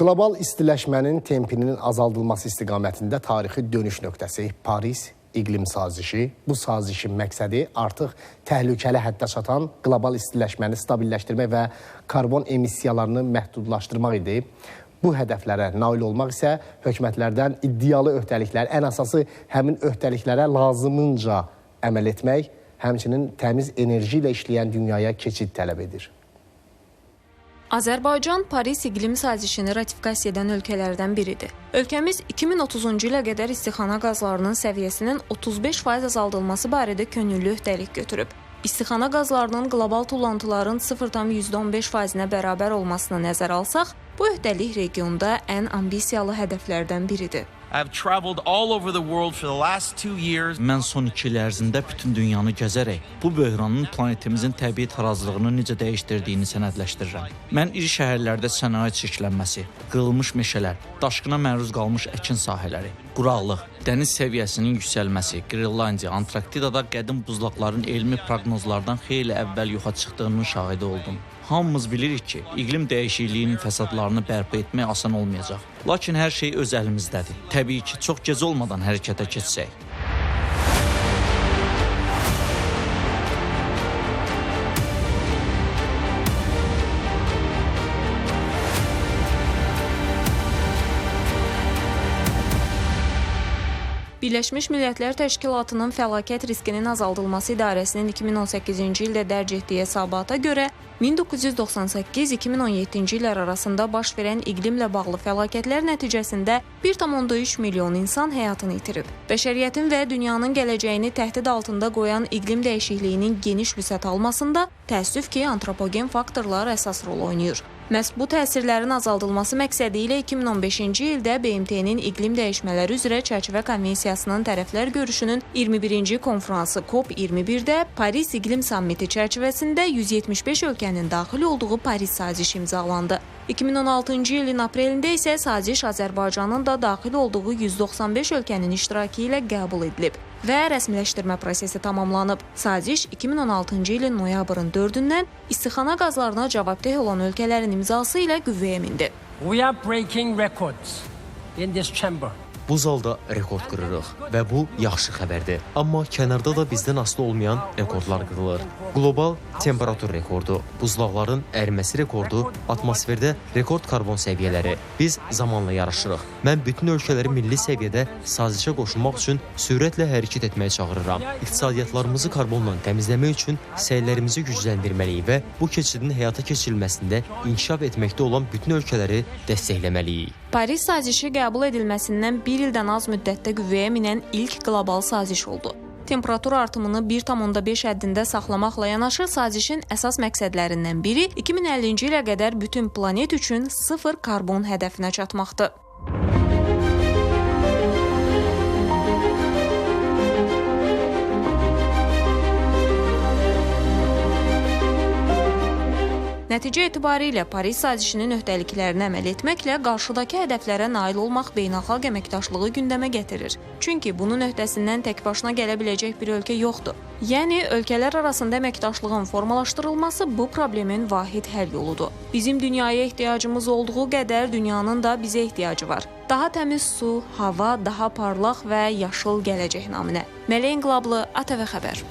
Qlobal istiləşmənin tempinin azaldılması istiqamətində tarixi dönüş nöqtəsi Paris iqlim sazişi. Bu sazişin məqsədi artıq təhlükəli həddə çatan qlobal istiləşməni stabilləşdirmək və karbon emissiyalarını məhdudlaşdırmaq idi. Bu hədəflərə nail olmaq isə hökumətlərdən iddialı öhdəliklər, ən əsası həmin öhdəliklərə lazımınca əməl etmək, həmçinin təmiz enerji ilə işləyən dünyaya keçid tələb edir. Azərbaycan Paris iqlim sazişini ratifikasiya edən ölkələrdən biridir. Ölkəmiz 2030-cu ilə qədər istixana qazlarının səviyyəsinin 35% azaldılması barədə könüllü öhdəlik götürüb. İstixana qazlarının qlobal tullantıların 0,15%-nə bərabər olmasına nəzər alsaq, bu öhdəlik regionda ən ambisiyalı hədəflərdən biridir. I've traveled all over the world for the last two years. Mən son 2 il ərzində bütün dünyanı gəzərək bu böhranın planetimizin təbii tarazlığını necə dəyişdirdiyini sənədləşdirirəm. Mən iri şəhərlərdə sənaye çirklənməsi, qırılmış meşələr, daşqına məruz qalmış əkin sahələri, quraqlıq, dəniz səviyyəsinin yüksəlməsi, Qrenlandiya, Antarktidada qədim buzlaqların elmi proqnozlardan xeyli əvvəl yoxa çıxdığının şahidi oldum. Hamımız bilirik ki, iqlim dəyişikliyinin fəsadlarını bərpa etmək asan olmayacaq. Lakin hər şey öz əlimizdədir. Təbii ki, çox gec olmadan hərəkətə keçsək. Birləşmiş Millətlər Təşkilatının Fəlakət Riskinin Azaldılması İdarəsinin 2018-ci ildə dərc etdiyi hesabata görə 1998-2017-ci illər arasında baş verən iqlimlə bağlı fəlakətlər nəticəsində 1,3 milyon insan həyatını itirib. Bəşəriyyətin və dünyanın gələcəyini təhdid altında qoyan iqlim dəyişikliyinin geniş vüsət almasında təəssüf ki, antropogen faktorlar əsas rol oynayır. Məhz bu təsirlərin azaldılması məqsədi ilə 2015-ci ildə BMT-nin iqlim dəyişmələri üzrə çərçivə konvensiyasının tərəflər görüşünün 21-ci konfransı COP21-də Paris İqlim Sammiti çərçivəsində 175 ölkənin daxil olduğu Paris sazişi imzalandı. 2016-cı ilin aprelində isə saziş Azərbaycanın da daxil olduğu 195 ölkənin iştirakı ilə qəbul edilib və rəsmiləşdirmə prosesi tamamlanıb. Saziş 2016-cı ilin noyabrın 4-dən istixana qazlarına cavabdeh olan ölkələrin imzası ilə qüvvəyə mindi. We are breaking records in this chamber. Bu zalda rekord qırırıq və bu yaxşı xəbərdir. Amma kənarda da bizdən asılı olmayan rekordlar qırılır. Qlobal temperatur rekordu, buzlaqların əriməsi rekordu, atmosferdə rekord karbon səviyyələri. Biz zamanla yarışırıq. Mən bütün ölkələri milli səviyyədə sazişə qoşulmaq üçün sürətlə hərəkət etməyə çağırıram. İqtisadiyyatlarımızı karbonla təmizləmək üçün səylərimizi gücləndirməliyik və bu keçidin həyata keçirilməsində inkişaf etməkdə olan bütün ölkələri dəstəkləməliyik. Paris sazişi qəbul edilməsindən bir ildən az müddətdə qüvvəyə minən ilk qlobal saziş oldu. Temperatur artımını 1,5 həddində saxlamaqla yanaşı sazişin əsas məqsədlərindən biri 2050-ci ilə qədər bütün planet üçün sıfır karbon hədəfinə çatmaqdır. Nəticə etibarilə Paris sazişinin öhdəliklərinə əməl etməklə qarşıdakı hədəflərə nail olmaq beynəlxalq əməkdaşlığı gündəmə gətirir. Çünki bunun öhdəsindən tək başına gələ biləcək bir ölkə yoxdur. Yəni ölkələr arasında əməkdaşlığın formalaşdırılması bu problemin vahid həll yoludur. Bizim dünyaya ehtiyacımız olduğu qədər dünyanın da bizə ehtiyacı var. Daha təmiz su, hava, daha parlaq və yaşıl gələcək naminə. Mələk İnqilablı ATV xəbər.